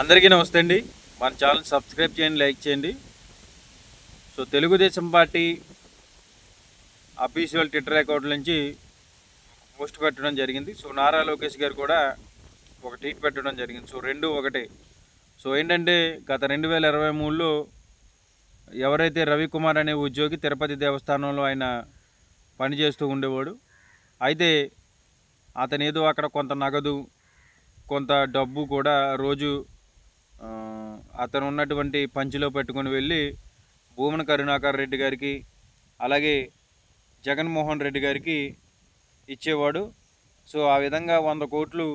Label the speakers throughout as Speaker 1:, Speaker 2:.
Speaker 1: అందరికీ నమస్తే అండి. మన ఛానల్ సబ్స్క్రైబ్ చేయండి లైక్ చేయండి. So Telugu Desam party official Twitter account నుంచి పోస్ట్ పెట్టడం జరిగింది. సో నారా లోకేష్ గారు కూడా ఒక ట్వీట్ పెట్టడం జరిగింది. సో రెండు ఒకటే. సో ఏంటంటే గత రెండు వేల ఇరవై మూడులో ఎవరైతే రవికుమార్ అనే ఉద్యోగి తిరుపతి దేవస్థానంలో ఆయన పనిచేస్తూ ఉండేవాడు అయితే అతను ఏదో అక్కడ కొంత నగదు కొంత డబ్బు కూడా రోజు అతను ఉన్నటువంటి పంచిలో పెట్టుకొని వెళ్ళి భూమన కరుణాకర్ రెడ్డి గారికి అలాగే జగన్మోహన్ రెడ్డి గారికి ఇచ్చేవాడు. సో ఆ విధంగా వంద కోట్లు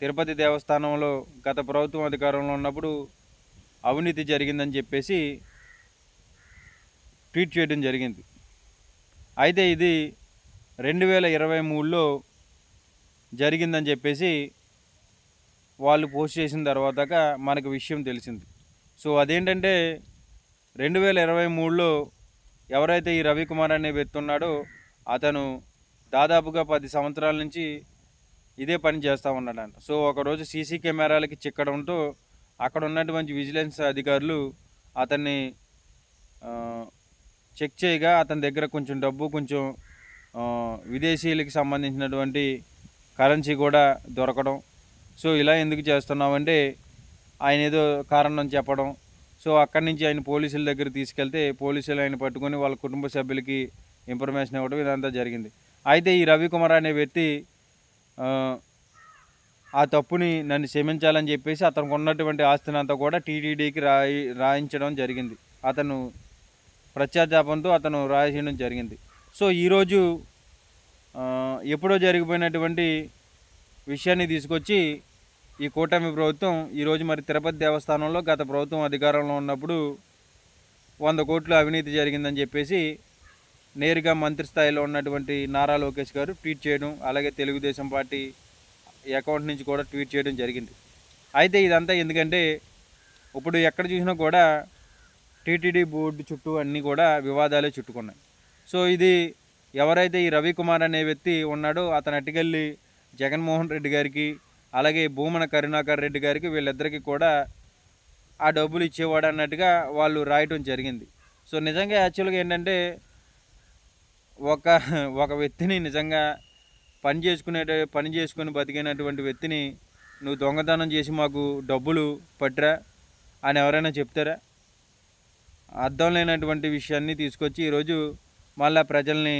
Speaker 1: తిరుపతి దేవస్థానంలో గత ప్రభుత్వం అధికారంలో ఉన్నప్పుడు అవినీతి జరిగిందని చెప్పేసి ట్వీట్ చేయడం జరిగింది. అయితే ఇది రెండు వేల ఇరవై మూడులో జరిగిందని చెప్పేసి వాళ్ళు పోస్ట్ చేసిన తర్వాత మనకు విషయం తెలిసింది. సో అదేంటంటే రెండు వేల ఇరవై మూడులో ఎవరైతే ఈ రవికుమార్ అనే వ్యక్తి ఉన్నాడో అతను దాదాపుగా పది సంవత్సరాల నుంచి ఇదే పని చేస్తూ ఉన్నాడంట. సో ఒకరోజు సీసీ కెమెరాలకి చిక్కడంతో అక్కడ ఉన్నటువంటి విజిలెన్స్ అధికారులు అతన్ని చెక్ చేయగా అతని దగ్గర కొంచెం డబ్బు కొంచెం విదేశీయులకి సంబంధించినటువంటి కరెన్సీ కూడా దొరకడం సో ఇలా ఎందుకు చేస్తున్నామంటే ఆయన ఏదో కారణం చెప్పడం. సో అక్కడి నుంచి ఆయన పోలీసుల దగ్గర తీసుకెళ్తే పోలీసులు ఆయన పట్టుకొని వాళ్ళ కుటుంబ సభ్యులకి ఇన్ఫర్మేషన్ ఇవ్వడం ఇదంతా జరిగింది. అయితే ఈ రవికుమార్ అనే వ్యక్తి ఆ, తప్పుని నన్ను క్షమించాలని చెప్పేసి అతనికి ఉన్నటువంటి ఆస్తిని అంతా కూడా టీటీడీకి రాయి రాయించడం జరిగింది. అతను ప్రత్యాచాపంతో అతను రాయించడం జరిగింది. సో ఈరోజు ఎప్పుడో జరిగిపోయినటువంటి విషయాన్ని తీసుకొచ్చి ఈ కూటమి ప్రభుత్వం ఈరోజు మరి తిరుపతి దేవస్థానంలో గత ప్రభుత్వం అధికారంలో ఉన్నప్పుడు వంద కోట్లు అవినీతి జరిగిందని చెప్పేసి నేరుగా మంత్రి స్థాయిలో ఉన్నటువంటి నారా లోకేష్ గారు ట్వీట్ చేయడం అలాగే తెలుగుదేశం పార్టీ అకౌంట్ నుంచి కూడా ట్వీట్ చేయడం జరిగింది. అయితే ఇదంతా ఎందుకంటే ఇప్పుడు ఎక్కడ చూసినా కూడా టీటీడీ బోర్డు చుట్టూ అన్నీ కూడా వివాదాలే చుట్టుకున్నాయి. సో ఇది ఎవరైతే ఈ రవికుమార్ అనే వ్యక్తి ఉన్నాడో అతను అట్టుకెళ్ళి జగన్మోహన్ రెడ్డి గారికి అలాగే భూమన కరుణాకర్ రెడ్డి గారికి వీళ్ళిద్దరికీ కూడా ఆ డబ్బులు ఇచ్చేవాడు అన్నట్టుగా వాళ్ళు రాయటం జరిగింది. సో నిజంగా యాక్చువల్గా ఏంటంటే ఒక ఒక వ్యక్తిని నిజంగా పని చేసుకునే పని చేసుకుని బతికినటువంటి వ్యక్తిని నువ్వు దొంగతనం చేసి మాకు డబ్బులు పట్టరా అని ఎవరైనా చెప్తారా? అర్థం లేనటువంటి విషయాన్ని తీసుకొచ్చి ఈరోజు మళ్ళా ప్రజల్ని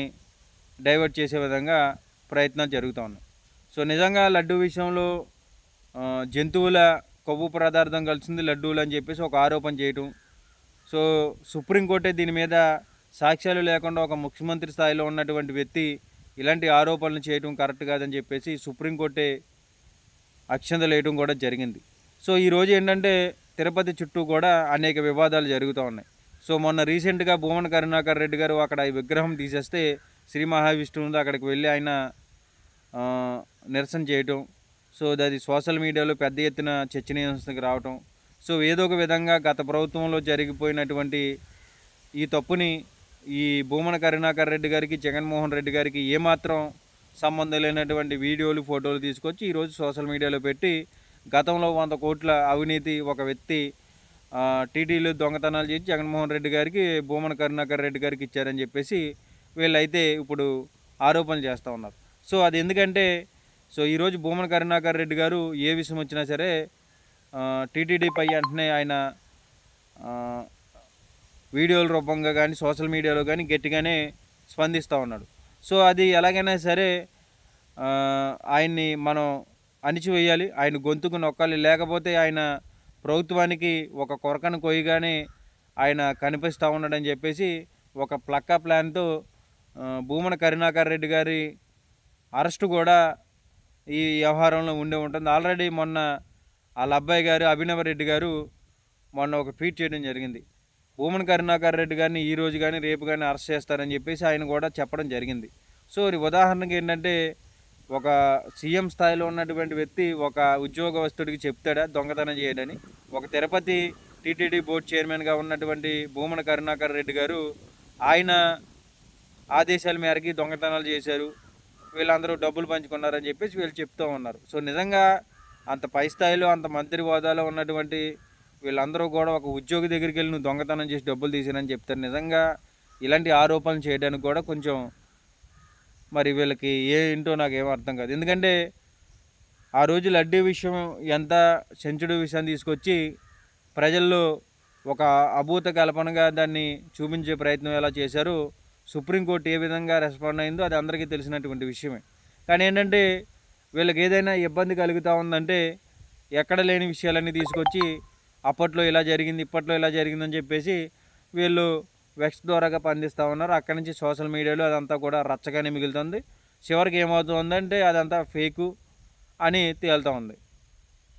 Speaker 1: డైవర్ట్ చేసే విధంగా ప్రయత్నాలు జరుగుతూ ఉన్నాయి. సో నిజంగా లడ్డు విషయంలో జంతువుల కొవ్వు పదార్థం కలిసింది లడ్డూలు అని చెప్పేసి ఒక ఆరోపణ చేయటం. సో సుప్రీంకోర్టే దీని మీద సాక్ష్యాలు లేకుండా ఒక ముఖ్యమంత్రి స్థాయిలో ఉన్నటువంటి వ్యక్తి ఇలాంటి ఆరోపణలు చేయటం కరెక్ట్ కాదని చెప్పేసి సుప్రీంకోర్టే అక్షంతలు వేయడం కూడా జరిగింది. సో ఈరోజు ఏంటంటే తిరుపతి చుట్టూ కూడా అనేక వివాదాలు జరుగుతూ ఉన్నాయి. సో మొన్న రీసెంట్గా భువన కరుణాకర్ రెడ్డి గారు అక్కడ ఈ విగ్రహం తీసేస్తే శ్రీ మహావిష్ణువు అక్కడికి వెళ్ళి ఆయన నిరసన చేయటం సో అది సోషల్ మీడియాలో పెద్ద ఎత్తున చర్చనీయాంశానికి రావటం. సో ఏదో ఒక విధంగా గత ప్రభుత్వంలో జరిగిపోయినటువంటి ఈ తప్పుని ఈ భూమన కరుణాకర్ రెడ్డి గారికి జగన్మోహన్ రెడ్డి గారికి ఏమాత్రం సంబంధం లేనటువంటి వీడియోలు ఫోటోలు తీసుకొచ్చి ఈరోజు సోషల్ మీడియాలో పెట్టి గతంలో వంద కోట్ల అవినీతి ఒక వ్యక్తి టీటీలు దొంగతనాలు చేసి జగన్మోహన్ రెడ్డి గారికి భూమన కరుణాకర్ రెడ్డి గారికి ఇచ్చారని చెప్పేసి వీళ్ళైతే ఇప్పుడు ఆరోపణలు చేస్తూ ఉన్నారు. సో అది ఎందుకంటే సో ఈరోజు భూమన కరుణాకర్ రెడ్డి గారు ఏ విషయం వచ్చినా సరే టీటీడీ పై వెంటనే ఆయన వీడియోల రూపంగా కానీ సోషల్ మీడియాలో కానీ గట్టిగానే స్పందిస్తూ ఉన్నాడు. సో అది ఎలాగైనా సరే ఆయన్ని మనం అణిచివేయాలి ఆయన గొంతుకు నొక్కాలి లేకపోతే ఆయన ప్రభుత్వానికి ఒక కొరకను కొయ్యగానే ఆయన కనిపిస్తూ ఉన్నాడని చెప్పేసి ఒక ప్లక్కా ప్లాన్తో భూమన కరుణాకర్ రెడ్డి గారి అరెస్టు కూడా ఈ వ్యవహారంలో ఉండే ఉంటుంది. ఆల్రెడీ మొన్న వాళ్ళ అబ్బాయి గారు అభినవ రెడ్డి గారు మొన్న ఒక ట్వీట్ చేయడం జరిగింది. భూమన్ కరుణాకర్ రెడ్డి గారిని ఈ రోజు కానీ రేపు కానీ అరెస్ట్ చేస్తారని చెప్పేసి ఆయన కూడా చెప్పడం జరిగింది. సో ఇది ఉదాహరణకి ఏంటంటే ఒక సీఎం స్థాయిలో ఉన్నటువంటి వ్యక్తి ఒక ఉద్యోగస్తుడికి చెప్తాడా దొంగతనం చేయడని? ఒక తిరుపతి టీటీడీ బోర్డు చైర్మన్గా ఉన్నటువంటి భూమన కరుణాకర్ రెడ్డి గారు ఆయన ఆదేశాల మేరకి దొంగతనాలు చేశారు. వీళ్ళందరూ డబ్బులు పంచుకున్నారని చెప్పేసి వీళ్ళు చెప్తూ ఉన్నారు. సో నిజంగా అంత పై స్థాయిలో అంత మంత్రి హోదాలో ఉన్నటువంటి వీళ్ళందరూ కూడా ఒక ఉద్యోగి దగ్గరికి వెళ్ళి నువ్వు దొంగతనం చేసి డబ్బులు తీసానని చెప్తారు. నిజంగా ఇలాంటి ఆరోపణలు చేయడానికి కూడా కొంచెం మరి వీళ్ళకి ఏంటో నాకు ఏం అర్థం కాదు. ఎందుకంటే ఆ రోజు లడ్డీ విషయం ఎంత సెంచురీ విషయాన్ని తీసుకొచ్చి ప్రజల్లో ఒక అభూత కల్పనగా దాన్ని చూపించే ప్రయత్నం ఎలా చేశారు? సుప్రీంకోర్టు ఏ విధంగా రెస్పాండ్ అయిందో అది అందరికీ తెలిసినటువంటి విషయమే. కానీ ఏంటంటే వీళ్ళకి ఏదైనా ఇబ్బంది కలుగుతూ ఉందంటే ఎక్కడ లేని విషయాలన్నీ తీసుకొచ్చి అప్పట్లో ఇలా జరిగింది ఇప్పట్లో ఇలా జరిగిందని చెప్పేసి వీళ్ళు వెక్స్ ద్వారాగా పండిస్తూ ఉన్నారు. అక్కడి నుంచి సోషల్ మీడియాలో అదంతా కూడా రచ్చగానే మిగులుతుంది. చివరికి ఏమవుతుందంటే అదంతా ఫేకు అని తేలుతూ ఉంది.